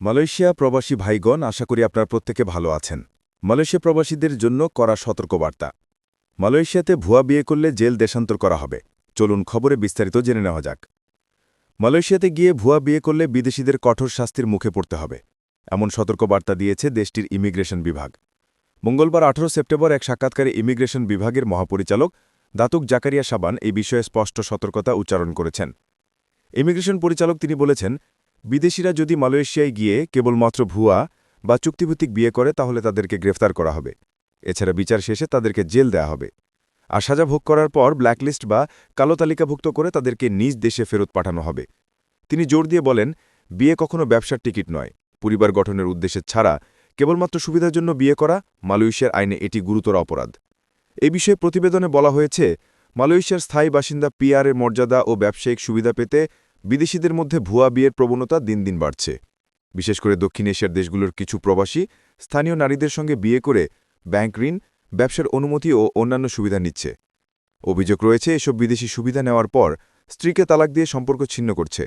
Malaysia প্রবাসী ভাইগণ, আশা করি আপনার প্রত্যেকে ভালো আছেন। মালয়েশিয়া প্রবাসীদের জন্য করা সতর্কবার্তা। মালয়েশিয়াতে ভুয়া বিয়ে করলে জেল দেশান্তর করা হবে। চলুন খবরে বিস্তারিত জেনে নেওয়া যাক। মালয়েশিয়াতে গিয়ে ভুয়া বিয়ে করলে বিদেশিদের কঠোর শাস্তির মুখে পড়তে হবে। এমন সতর্কবার্তা দিয়েছে দেশটির ইমিগ্রেশন বিভাগ। মঙ্গলবার আঠারো সেপ্টেম্বর এক সাক্ষাৎকারে ইমিগ্রেশন বিভাগের মহাপরিচালক দাতুক জাকারিয়া সাবান এই বিষয়ে স্পষ্ট সতর্কতা উচ্চারণ করেছেন। ইমিগ্রেশন পরিচালক তিনি বলেছেন বিদেশিরা যদি মালয়েশিয়ায় গিয়ে কেবলমাত্র ভুয়া বা চুক্তিভিত্তিক বিয়ে করে, তাহলে তাদেরকে গ্রেফতার করা হবে। এছাড়া বিচার শেষে তাদেরকে জেল দেয়া হবে। আর সাজা ভোগ করার পর ব্ল্যাকলিস্ট বা কালো তালিকাভুক্ত করে তাদেরকে নিজ দেশে ফেরত পাঠানো হবে। তিনি জোর দিয়ে বলেন, বিয়ে কখনো ব্যবসার টিকিট নয়। পরিবার গঠনের উদ্দেশ্যে ছাড়া কেবলমাত্র সুবিধার জন্য বিয়ে করা মালয়েশিয়ার আইনে এটি গুরুতর অপরাধ। এ বিষয়ে প্রতিবেদনে বলা হয়েছে, মালয়েশিয়ার স্থায়ী বাসিন্দা পিআরের মর্যাদা ও ব্যবসায়িক সুবিধা পেতে বিদেশিদের মধ্যে ভুয়া বিয়ের প্রবণতা দিন দিন বাড়ছে। বিশেষ করে দক্ষিণ এশিয়ার দেশগুলোর কিছু প্রবাসী স্থানীয় নারীদের সঙ্গে বিয়ে করে ব্যাংক ঋণ, ব্যবসার অনুমতি ও অন্যান্য সুবিধা নিচ্ছে। অভিযোগ রয়েছে, এসব বিদেশি সুবিধা নেওয়ার পর স্ত্রীকে তালাক দিয়ে সম্পর্ক ছিন্ন করছে।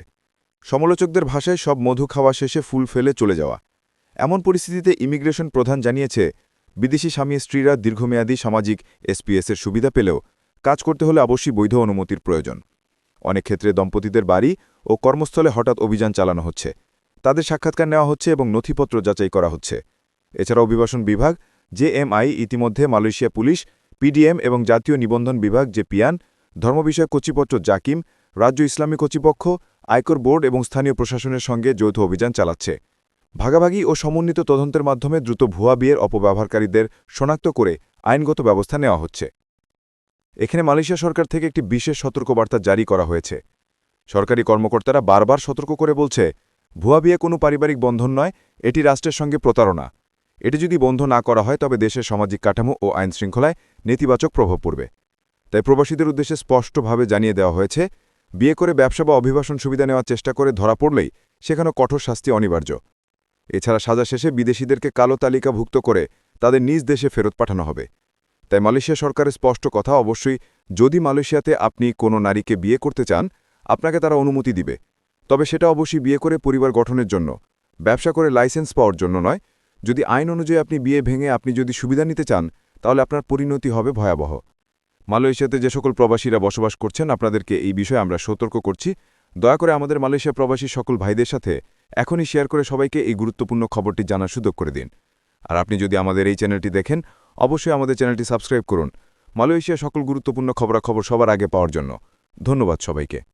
সমালোচকদের ভাষায় সব মধু খাওয়া শেষে ফুল ফেলে চলে যাওয়া। এমন পরিস্থিতিতে ইমিগ্রেশন প্রধান জানিয়েছে, বিদেশি স্বামী স্ত্রীরা দীর্ঘমেয়াদী সামাজিক এসপিএসের সুবিধা পেলেও কাজ করতে হলে অবশ্যই বৈধ অনুমতির প্রয়োজন। অনেক ক্ষেত্রে দম্পতিদের বাড়ি ও কর্মস্থলে হঠাৎ অভিযান চালানো হচ্ছে। তাদের সাক্ষাৎকার নেওয়া হচ্ছে এবং নথিপত্র যাচাই করা হচ্ছে। এছাড়া অভিবাসন বিভাগ জেএমআই ইতিমধ্যে মালয়েশিয়া পুলিশ পিডিএম এবং জাতীয় নিবন্ধন বিভাগ, যে পিয়ান ধর্মবিষয়ক কর্তৃপত্র জাকিম, রাজ্য ইসলামী কর্তৃপক্ষ আয়কর বোর্ড এবং স্থানীয় প্রশাসনের সঙ্গে যৌথ অভিযান চালাচ্ছে। ভাগাভাগি ও সমন্বিত তদন্তের মাধ্যমে দ্রুত ভুয়া বিয়ের অপব্যবহারকারীদের শনাক্ত করে আইনগত ব্যবস্থা নেওয়া হচ্ছে। এখানে মালয়েশিয়া সরকার থেকে একটি বিশেষ সতর্কবার্তা জারি করা হয়েছে। সরকারি কর্মকর্তারা বারবার সতর্ক করে বলছে, ভুয়া বিয়ে কোনো পারিবারিক বন্ধন নয়, এটি রাষ্ট্রের সঙ্গে প্রতারণা। এটি যদি বন্ধ না করা হয়, তবে দেশের সামাজিক কাঠামো ও আইন শৃঙ্খলায় নেতিবাচক প্রভাব পড়বে। তাই প্রবাসীদের উদ্দেশ্যে স্পষ্টভাবে জানিয়ে দেওয়া হয়েছে, বিয়ে করে ব্যবসা বা অভিবাসন সুবিধা নেওয়ার চেষ্টা করে ধরা পড়লেই সেখানে কঠোর শাস্তি অনিবার্য। এছাড়া সাজা শেষে বিদেশিদেরকে কালো তালিকাভুক্ত করে তাদের নিজ দেশে ফেরত পাঠানো হবে। তাই মালয়েশিয়া সরকারের স্পষ্ট কথা অবশ্যই, যদি মালয়েশিয়াতে আপনি কোনো নারীকে বিয়ে করতে চান, আপনাকে তারা অনুমতি দিবে। তবে সেটা অবশ্যই বিয়ে করে পরিবার গঠনের জন্য। ব্যবসা করে লাইসেন্স পাওয়ার জন্য নয়। যদি আইন অনুযায়ী আপনি বিয়ে ভেঙে আপনি যদি সুবিধা নিতে চান, তাহলে আপনার পরিণতি হবে ভয়াবহ। মালয়েশিয়াতে যে সকল প্রবাসীরা বসবাস করছেন, আপনাদেরকে এই বিষয়ে আমরা সতর্ক করছি। দয়া করে আমাদের মালয়েশিয়া প্রবাসী সকল ভাইদের সাথে এখনই শেয়ার করে সবাইকে এই গুরুত্বপূর্ণ খবরটি জানার সুযোগ করে দিন। আর আপনি যদি আমাদের এই চ্যানেলটি দেখেন, অবশ্যই আমাদের চ্যানেলটি সাবস্ক্রাইব করুন। মালয়েশিয়া সকল গুরুত্বপূর্ণ খবরাখবর সবার আগে পাওয়ার জন্য। ধন্যবাদ সবাইকে।